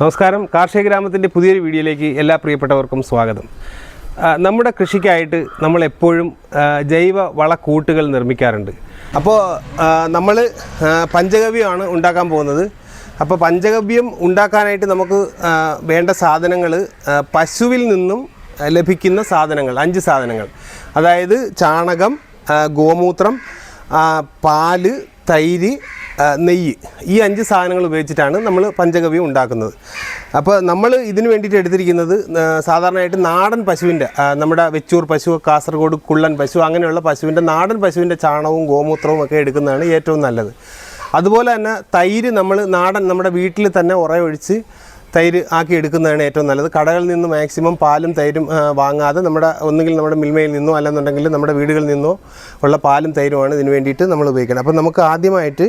നമസ്കാരം. കാർഷിക ഗ്രാമത്തിന്റെ പുതിയൊരു വീഡിയോയിലേക്ക് എല്ലാ പ്രിയപ്പെട്ടവർക്കും സ്വാഗതം. നമ്മുടെ കൃഷിക്കായിട്ട് നമ്മൾ എപ്പോഴും ജൈവ വളക്കൂട്ടുകൾ നിർമ്മിക്കാറുണ്ട്. അപ്പോൾ നമ്മൾ പഞ്ചഗവ്യമാണ് ഉണ്ടാക്കാൻ പോകുന്നത്. അപ്പോൾ പഞ്ചഗവ്യം ഉണ്ടാക്കാനായിട്ട് നമുക്ക് വേണ്ട സാധനങ്ങൾ പശുവിൽ നിന്നും ലഭിക്കുന്ന സാധനങ്ങൾ അഞ്ച് സാധനങ്ങൾ. അതായത് ചാണകം ഗോമൂത്രം പാൽ തൈര് നെയ്യ്. ഈ അഞ്ച് സാധനങ്ങൾ ഉപയോഗിച്ചിട്ടാണ് നമ്മൾ പഞ്ചഗവ്യം ഉണ്ടാക്കുന്നത്. അപ്പോൾ നമ്മൾ ഇതിന് വേണ്ടിയിട്ട് എടുത്തിരിക്കുന്നത് സാധാരണയായിട്ട് നാടൻ പശുവിന്റെ നമ്മുടെ വെച്ചൂർ പശു കാസർഗോഡ് കുള്ളൻ പശു അങ്ങനെയുള്ള പശുവിന്റെ നാടൻ പശുവിന്റെ ചാണകവും ഗോമൂത്രവും ഒക്കെ എടുക്കുന്നതാണ് ഏറ്റവും നല്ലത്. അതുപോലെ തന്നെ തൈര് നമ്മൾ നാടൻ നമ്മുടെ വീട്ടിൽ തന്നെ ഉറയൊഴിച്ച് തൈര് ആക്കി എടുക്കുന്നതാണ് ഏറ്റവും നല്ലത്. കടകളിൽ നിന്ന് മാക്സിമം പാലും തൈരും വാങ്ങാതെ നമ്മുടെ ഒന്നുകിൽ നമ്മുടെ മിൽമയിൽ നിന്നോ അല്ലെന്നുണ്ടെങ്കിൽ നമ്മുടെ വീടുകളിൽ നിന്നോ ഉള്ള പാലും തൈരുമാണ് ഇതിന് വേണ്ടിയിട്ട് നമ്മൾ ഉപയോഗിക്കുന്നത്. അപ്പോൾ നമുക്ക് ആദ്യമായിട്ട്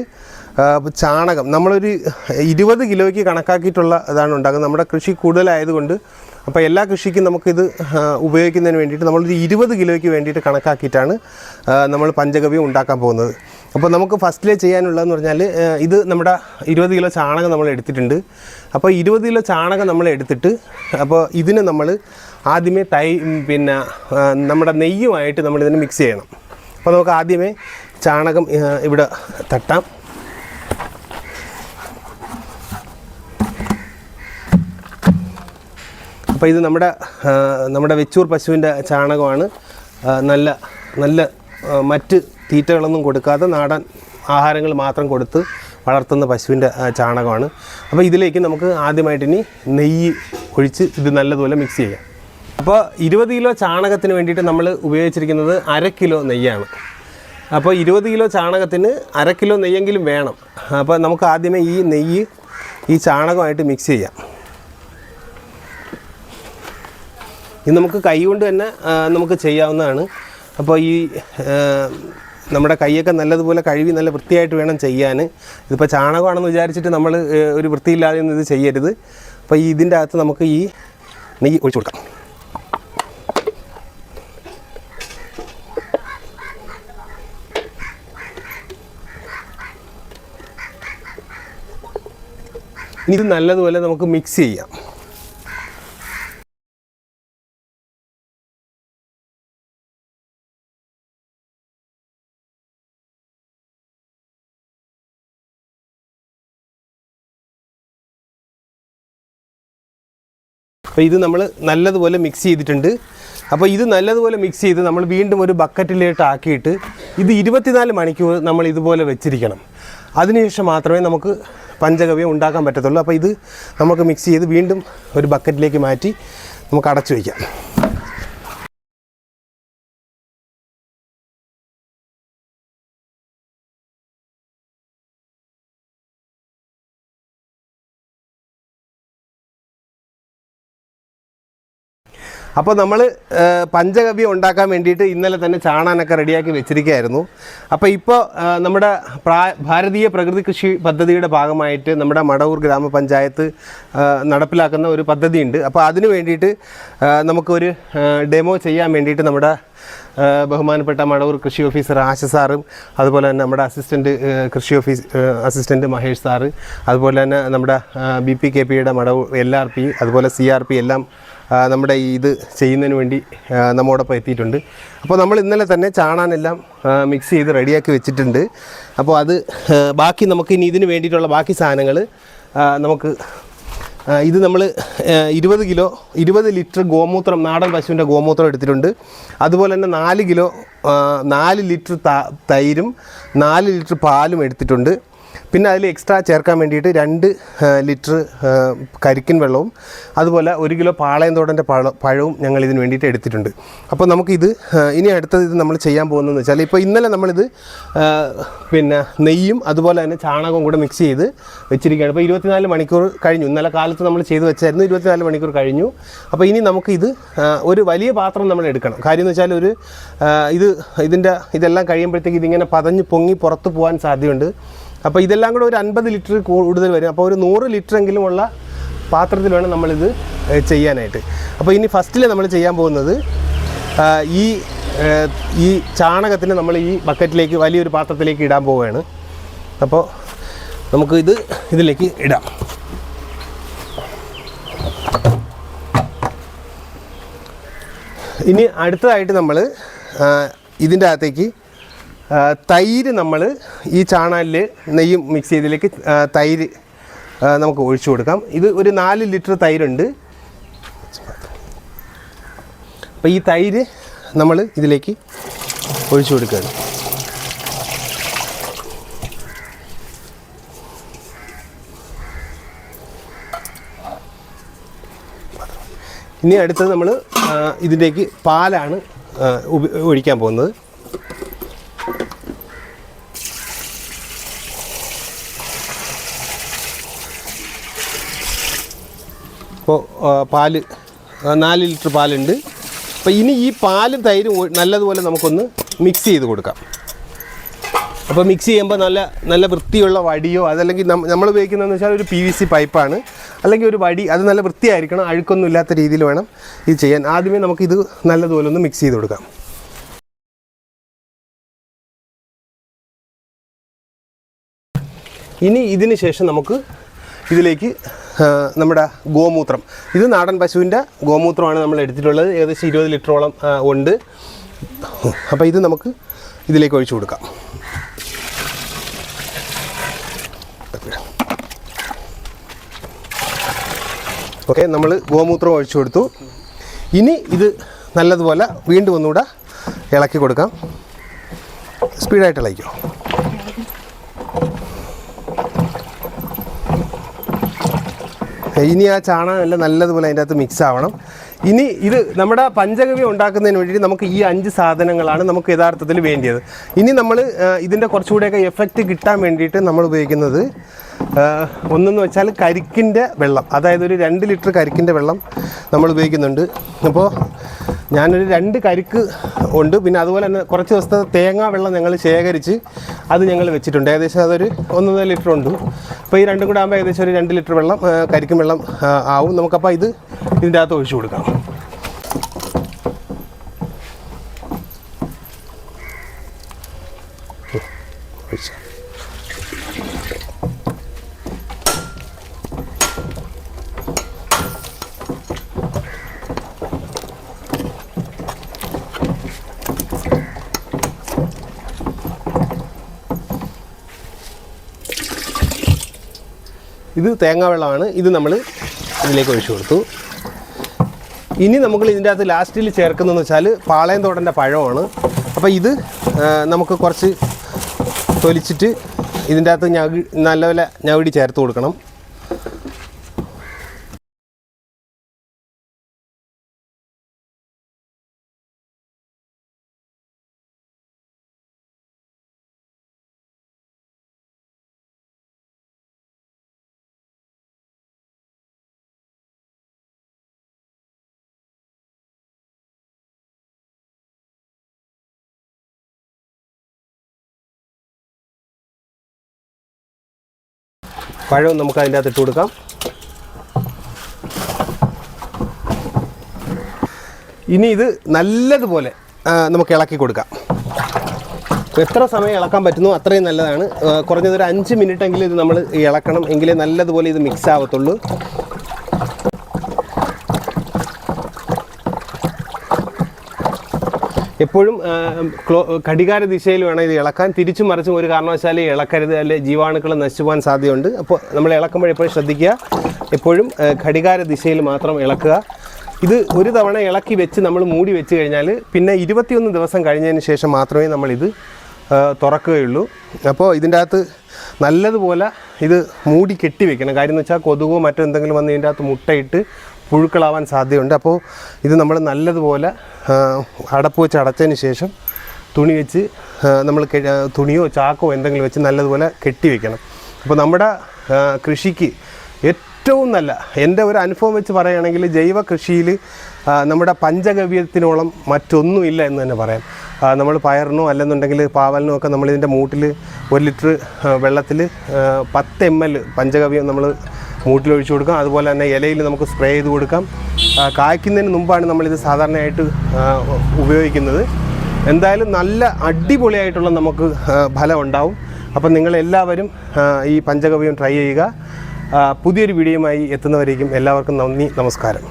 ചാണകം. നമ്മളൊരു ഇരുപത് കിലോയ്ക്ക് കണക്കാക്കിയിട്ടുള്ള ഇതാണ് ഉണ്ടാക്കുന്നത്. നമ്മുടെ കൃഷി കൂടുതലായതുകൊണ്ട് അപ്പോൾ എല്ലാ കൃഷിക്കും നമുക്കിത് ഉപയോഗിക്കുന്നതിന് വേണ്ടിയിട്ട് നമ്മളൊരു ഇരുപത് കിലോയ്ക്ക് വേണ്ടിയിട്ട് കണക്കാക്കിയിട്ടാണ് നമ്മൾ പഞ്ചഗവ്യം ഉണ്ടാക്കാൻ പോകുന്നത്. അപ്പോൾ നമുക്ക് ഫസ്റ്റിലേ ചെയ്യാനുള്ളതെന്ന് പറഞ്ഞാൽ ഇത് നമ്മുടെ ഇരുപത് കിലോ ചാണകം നമ്മൾ എടുത്തിട്ടുണ്ട്. അപ്പോൾ ഇരുപത് കിലോ ചാണകം നമ്മൾ എടുത്തിട്ട് അപ്പോൾ ഇതിന് നമ്മൾ ആദ്യമേ തൈ പിന്നെ നമ്മുടെ നെയ്യുമായിട്ട് നമ്മളിതിനെ മിക്സ് ചെയ്യണം. അപ്പോൾ നമുക്ക് ആദ്യമേ ചാണകം ഇവിടെ തട്ടാം. അപ്പോൾ ഇത് നമ്മുടെ നമ്മുടെ വെച്ചൂർ പശുവിന്റെ ചാണകമാണ്. നല്ല നല്ല മറ്റ് തീറ്റകളൊന്നും കൊടുക്കാതെ നാടൻ ആഹാരങ്ങൾ മാത്രം കൊടുത്ത് വളർത്തുന്ന പശുവിന്റെ ചാണകമാണ്. അപ്പോൾ ഇതിലേക്ക് നമുക്ക് ആദ്യമായിട്ട് ഇനി നെയ്യ് ഒഴിച്ച് ഇത് നല്ലതുപോലെ മിക്സ് ചെയ്യാം. അപ്പോൾ ഇരുപത് കിലോ ചാണകത്തിന് വേണ്ടിയിട്ട് നമ്മൾ ഉപയോഗിച്ചിരിക്കുന്നത് അര കിലോ നെയ്യാണ്. അപ്പോൾ ഇരുപത് കിലോ ചാണകത്തിന് അര കിലോ നെയ്യെങ്കിലും വേണം. അപ്പോൾ നമുക്ക് ആദ്യമേ ഈ നെയ്യ് ഈ ചാണകമായിട്ട് മിക്സ് ചെയ്യാം. ഇത് നമുക്ക് കൈ കൊണ്ട് തന്നെ നമുക്ക് ചെയ്യാവുന്നതാണ്. അപ്പോൾ ഈ നമ്മുടെ കൈയൊക്കെ നല്ലതുപോലെ കഴുകി നല്ല വൃത്തിയായിട്ട് വേണം ചെയ്യാൻ ഇതിപ്പോൾ ചാണകമാണെന്ന് വിചാരിച്ചിട്ട് നമ്മൾ ഒരു വൃത്തിയില്ലാതെ ഒന്നും ഇത് ചെയ്യരുത്. അപ്പോൾ ഈ ഇതിന്റെ അകത്ത് നമുക്ക് ഈ നെയ്യ് ഒഴിച്ചു കൊടുക്കാം. ഇത് നല്ലതുപോലെ നമുക്ക് മിക്സ് ചെയ്യാം. അപ്പോൾ ഇത് നമ്മൾ നല്ലതുപോലെ മിക്സ് ചെയ്തിട്ടുണ്ട്. അപ്പോൾ ഇത് നല്ലതുപോലെ മിക്സ് ചെയ്ത് നമ്മൾ വീണ്ടും ഒരു ബക്കറ്റിലേട്ട് ആക്കിയിട്ട് ഇത് ഇരുപത്തിനാല് മണിക്കൂർ നമ്മൾ ഇതുപോലെ വെച്ചിരിക്കണം. അതിനുശേഷം മാത്രമേ നമുക്ക് പഞ്ചഗവ്യം ഉണ്ടാക്കാൻ പറ്റത്തുള്ളൂ. അപ്പോൾ ഇത് നമുക്ക് മിക്സ് ചെയ്ത് വീണ്ടും ഒരു ബക്കറ്റിലേക്ക് മാറ്റി നമുക്ക് അടച്ചു വയ്ക്കാം. അപ്പോൾ നമ്മൾ പഞ്ചഗവ്യം ഉണ്ടാക്കാൻ വേണ്ടിയിട്ട് ഇന്നലെ തന്നെ ചാണാനൊക്കെ റെഡിയാക്കി വെച്ചിരിക്കുകയായിരുന്നു. അപ്പോൾ ഇപ്പോൾ നമ്മുടെ ഭാരതീയ പ്രകൃതി കൃഷി പദ്ധതിയുടെ ഭാഗമായിട്ട് നമ്മുടെ മടവൂർ ഗ്രാമപഞ്ചായത്ത് നടപ്പിലാക്കുന്ന ഒരു പദ്ധതിയുണ്ട്. അപ്പോൾ അതിന് വേണ്ടിയിട്ട് നമുക്കൊരു ഡെമോ ചെയ്യാൻ വേണ്ടിയിട്ട് നമ്മുടെ ബഹുമാനപ്പെട്ട മടവൂർ കൃഷി ഓഫീസർ ആശ സാറും അതുപോലെ തന്നെ നമ്മുടെ അസിസ്റ്റന്റ് കൃഷി ഓഫീസ് അസിസ്റ്റന്റ് മഹേഷ് സാറ് അതുപോലെ തന്നെ നമ്മുടെ ബി പി കെ പിയുടെ മടവൂർ എൽ ആർ പി അതുപോലെ സി ആർ പി എല്ലാം നമ്മുടെ ഇത് ചെയ്യുന്നതിന് വേണ്ടി നമ്മോടൊപ്പം എത്തിയിട്ടുണ്ട്. അപ്പോൾ നമ്മൾ ഇന്നലെ തന്നെ ചാണാനെല്ലാം മിക്സ് ചെയ്ത് റെഡിയാക്കി വെച്ചിട്ടുണ്ട്. അപ്പോൾ അത് ബാക്കി നമുക്ക് ഇനി ഇതിന് വേണ്ടിയിട്ടുള്ള ബാക്കി സാധനങ്ങൾ നമുക്ക് ഇത് നമ്മൾ ഇരുപത് കിലോ ഇരുപത് ലിറ്റർ ഗോമൂത്രം നാടൻ പശുവിന്റെ ഗോമൂത്രം എടുത്തിട്ടുണ്ട്. അതുപോലെ തന്നെ നാല് കിലോ നാല് ലിറ്റർ തൈരും നാല് ലിറ്റർ പാലും എടുത്തിട്ടുണ്ട്. പിന്നെ അതിൽ എക്സ്ട്രാ ചേർക്കാൻ വേണ്ടിയിട്ട് രണ്ട് ലിറ്റർ കരിക്കൻ വെള്ളവും അതുപോലെ ഒരു കിലോ പാളയന്തോടന്റെ പഴ പഴവും ഞങ്ങൾ ഇതിന് വേണ്ടിയിട്ട് എടുത്തിട്ടുണ്ട്. അപ്പോൾ നമുക്കിത് ഇനി അടുത്തത് ഇത് നമ്മൾ ചെയ്യാൻ പോകുന്നതെന്ന് വെച്ചാൽ ഇപ്പോൾ ഇന്നലെ നമ്മളിത് പിന്നെ നെയ്യും അതുപോലെ തന്നെ ചാണകവും കൂടെ മിക്സ് ചെയ്ത് വെച്ചിരിക്കുകയാണ്. ഇപ്പോൾ ഇരുപത്തിനാല് മണിക്കൂർ കഴിഞ്ഞു. ഇന്നലെ കാലത്ത് നമ്മൾ ചെയ്ത് വെച്ചായിരുന്നു. ഇരുപത്തിനാല് മണിക്കൂർ കഴിഞ്ഞു. അപ്പോൾ ഇനി നമുക്കിത് ഒരു വലിയ പാത്രം നമ്മൾ എടുക്കണം. കാര്യം എന്ന് വെച്ചാൽ ഒരു ഇത് ഇതിന്റെ ഇതെല്ലാം കഴിയുമ്പോഴത്തേക്ക് ഇതിങ്ങനെ പതഞ്ഞ് പൊങ്ങി പുറത്ത് പോകാൻ സാധ്യതയുണ്ട്. അപ്പോൾ ഇതെല്ലാം കൂടെ ഒരു അൻപത് ലിറ്റർ കൂടുതൽ വരും. അപ്പോൾ ഒരു നൂറ് ലിറ്റർ എങ്കിലും ഉള്ള പാത്രത്തിൽ വേണം നമ്മളിത് ചെയ്യാനായിട്ട്. അപ്പോൾ ഇനി ഫസ്റ്റിൽ നമ്മൾ ചെയ്യാൻ പോകുന്നത് ഈ ഈ ചാണകത്തിന് നമ്മൾ ഈ ബക്കറ്റിലേക്ക് വലിയൊരു പാത്രത്തിലേക്ക് ഇടാൻ പോവുകയാണ്. അപ്പോൾ നമുക്ക് ഇത് ഇതിലേക്ക് ഇടാം. ഇനി അടുത്തതായിട്ട് നമ്മൾ ഇതിന്റെ അകത്തേക്ക് തൈര് നമ്മൾ ഈ ചാണലിൽ നെയ്യും മിക്സ് ചെയ്തതിലേക്ക് തൈര് നമുക്ക് ഒഴിച്ചു കൊടുക്കാം. ഇത് ഒരു നാല് ലിറ്റർ തൈരുണ്ട്. അപ്പോൾ ഈ തൈര് നമ്മൾ ഇതിലേക്ക് ഒഴിച്ചു കൊടുക്കുകയാണ്. ഇനി അടുത്തത് നമ്മൾ ഇതിലേക്ക് പാലാണ് ഒഴിക്കാൻ പോകുന്നത്. ഇപ്പോൾ പാൽ നാല് ലിറ്റർ പാലുണ്ട്. അപ്പോൾ ഇനി ഈ പാലും തൈരും നല്ലതുപോലെ നമുക്കൊന്ന് മിക്സ് ചെയ്ത് കൊടുക്കാം. അപ്പോൾ മിക്സ് ചെയ്യുമ്പോൾ നല്ല നല്ല വൃത്തിയുള്ള വടിയോ അതല്ലെങ്കിൽ നമ്മൾ ഉപയോഗിക്കുന്നതെന്ന് വെച്ചാൽ ഒരു പി വി സി പൈപ്പാണ് അല്ലെങ്കിൽ ഒരു വടി അത് നല്ല വൃത്തിയായിരിക്കണം അഴുക്കൊന്നും ഇല്ലാത്ത രീതിയിൽ വേണം ഇത് ചെയ്യാൻ. ആദ്യമേ നമുക്കിത് നല്ലതുപോലെ ഒന്ന് മിക്സ് ചെയ്ത് കൊടുക്കാം. ഇനി ഇതിന് ശേഷം നമുക്ക് ഇതിലേക്ക് നമ്മുടെ ഗോമൂത്രം. ഇത് നാടൻ പശുവിന്റെ ഗോമൂത്രമാണ് നമ്മൾ എടുത്തിട്ടുള്ളത്. ഏകദേശം ഇരുപത് ലിറ്ററോളം ഉണ്ട്. അപ്പോൾ ഇത് നമുക്ക് ഇതിലേക്ക് ഒഴിച്ചു കൊടുക്കാം. ഓക്കെ നമ്മൾ ഗോമൂത്രം ഒഴിച്ചു കൊടുത്തു. ഇനി ഇത് നല്ലതുപോലെ വീണ്ടും ഒന്നുകൂടെ ഇളക്കി കൊടുക്കാം. സ്പീഡായിട്ട് ഇളക്കിയോ ഇനി ആ ചാണകം എല്ലാം നല്ലതുപോലെ അതിന്റെ അകത്ത് മിക്സ് ആവണം. ഇനി ഇത് നമ്മുടെ പഞ്ചഗവ്യം ഉണ്ടാക്കുന്നതിന് വേണ്ടി നമുക്ക് ഈ അഞ്ച് സാധനങ്ങളാണ് നമുക്ക് യഥാർത്ഥത്തിൽ വേണ്ടിയത്. ഇനി നമ്മൾ ഇതിന്റെ കുറച്ചുകൂടെയൊക്കെ എഫക്റ്റ് കിട്ടാൻ വേണ്ടിയിട്ട് നമ്മൾ ഉപയോഗിക്കുന്നത് ഒന്നെന്ന് വെച്ചാൽ കരിക്കിന്റെ വെള്ളം. അതായത് ഒരു രണ്ട് ലിറ്റർ കരിക്കിന്റെ വെള്ളം നമ്മൾ ഉപയോഗിക്കുന്നുണ്ട്. അപ്പോൾ ഞാനൊരു രണ്ട് കരിക്ക് ഉണ്ട്. പിന്നെ അതുപോലെ തന്നെ കുറച്ച് ദിവസത്തെ തേങ്ങാ വെള്ളം ഞങ്ങൾ ശേഖരിച്ച് അത് ഞങ്ങൾ വെച്ചിട്ടുണ്ട്. ഏകദേശം അതൊരു ഒന്നര ലിറ്റർ ഉണ്ട്. അപ്പോൾ ഈ രണ്ടും കൂടെ ആകുമ്പോൾ ഏകദേശം ഒരു രണ്ട് ലിറ്റർ വെള്ളം കരിക്കും വെള്ളം ആവും. നമുക്കപ്പോൾ ഇത് ഇതിന്റെ അകത്ത് ഒഴിച്ചു കൊടുക്കാം. ഇത് തേങ്ങാ വെള്ളമാണ്. ഇത് നമ്മൾ ഇതിലേക്ക് ഒഴിച്ചു കൊടുത്തു. ഇനി നമുക്ക് ഇതിന്റെ അകത്ത് ലാസ്റ്റിൽ ചേർക്കുന്നതെന്ന് വെച്ചാൽ പാളയം തോടന്റെ പഴമാണ്. അപ്പോൾ ഇത് നമുക്ക് കുറച്ച് തൊലിച്ചിട്ട് ഇതിന്റെ അകത്ത് ഞവി നല്ലപോലെ ഞവിടി ചേർത്ത് കൊടുക്കണം. പഴം നമുക്ക് അതിന്റെ അകത്ത് ഇട്ട് കൊടുക്കാം. ഇനി ഇത് നല്ലതുപോലെ നമുക്ക് ഇളക്കി കൊടുക്കാം. എത്ര സമയം ഇളക്കാൻ പറ്റുന്നു അത്രയും നല്ലതാണ്. കുറഞ്ഞത് ഒരു അഞ്ച് മിനിറ്റ് എങ്കിലും ഇത് നമ്മൾ ഇളക്കണം. എങ്കിലേ നല്ലതുപോലെ ഇത് മിക്സ് ആവത്തുള്ളൂ. എപ്പോഴും ഘടികാര ദിശയിൽ വേണം ഇത് ഇളക്കാൻ. തിരിച്ചും മറിച്ചും ഒരു കാരണവശാലും ഇളക്കരുത്. അല്ലെ ജീവാണുക്കൾ നശിച്ചു പോകാൻ സാധ്യതയുണ്ട്. അപ്പോൾ നമ്മൾ ഇളക്കുമ്പോൾ എപ്പോഴും ശ്രദ്ധിക്കുക. എപ്പോഴും ഘടികാര ദിശയിൽ മാത്രം ഇളക്കുക. ഇത് ഒരു തവണ ഇളക്കി വെച്ച് നമ്മൾ മൂടി വെച്ച് കഴിഞ്ഞാൽ പിന്നെ ഇരുപത്തിയൊന്ന് ദിവസം കഴിഞ്ഞതിന് ശേഷം മാത്രമേ നമ്മളിത് തുറക്കുകയുള്ളൂ. അപ്പോൾ ഇതിന്റെ അകത്ത് നല്ലതുപോലെ ഇത് മൂടി കെട്ടി വെക്കണം. കാര്യം എന്ന് വെച്ചാൽ കൊതുകോ മറ്റോ എന്തെങ്കിലും വന്ന് ഇതിന്റെ അകത്ത് മുട്ടയിട്ട് പുഴുക്കളാവാൻ സാധ്യതയുണ്ട്. അപ്പോൾ ഇത് നമ്മൾ നല്ലതുപോലെ അടപ്പ് വെച്ച് അടച്ചതിന് ശേഷം തുണി വെച്ച് നമ്മൾ തുണിയോ ചാക്കോ എന്തെങ്കിലും വെച്ച് നല്ലതുപോലെ കെട്ടി വെക്കണം. അപ്പോൾ നമ്മുടെ കൃഷിക്ക് ഏറ്റവും നല്ല എന്റെ ഒരു അനുഭവം വെച്ച് പറയുകയാണെങ്കിൽ ജൈവ കൃഷിയിൽ നമ്മുടെ പഞ്ചഗവ്യത്തിനോളം മറ്റൊന്നുമില്ല എന്ന് തന്നെ പറയാം. നമ്മൾ പയറിനോ അല്ലെന്നുണ്ടെങ്കിൽ പാവലിനോ ഒക്കെ നമ്മളിതിന്റെ മൂട്ടിൽ ഒരു ലിറ്റർ വെള്ളത്തിൽ പത്ത് എം എൽ പഞ്ചഗവ്യം നമ്മൾ മൂട്ടിലൊഴിച്ചു കൊടുക്കാം. അതുപോലെ തന്നെ ഇലയിൽ നമുക്ക് സ്പ്രേ ചെയ്ത് കൊടുക്കാം. കായ്ക്കുന്നതിന് മുമ്പാണ് നമ്മളിത് സാധാരണയായിട്ട് ഉപയോഗിക്കുന്നത്. എന്തായാലും നല്ല അടിപൊളിയായിട്ടുള്ള നമുക്ക് ഫലം ഉണ്ടാവും. അപ്പം നിങ്ങളെല്ലാവരും ഈ പഞ്ചഗവ്യം ട്രൈ ചെയ്യുക. പുതിയൊരു വീഡിയോയുമായി എത്തുന്നവരേക്കും എല്ലാവർക്കും നന്ദി നമസ്കാരം.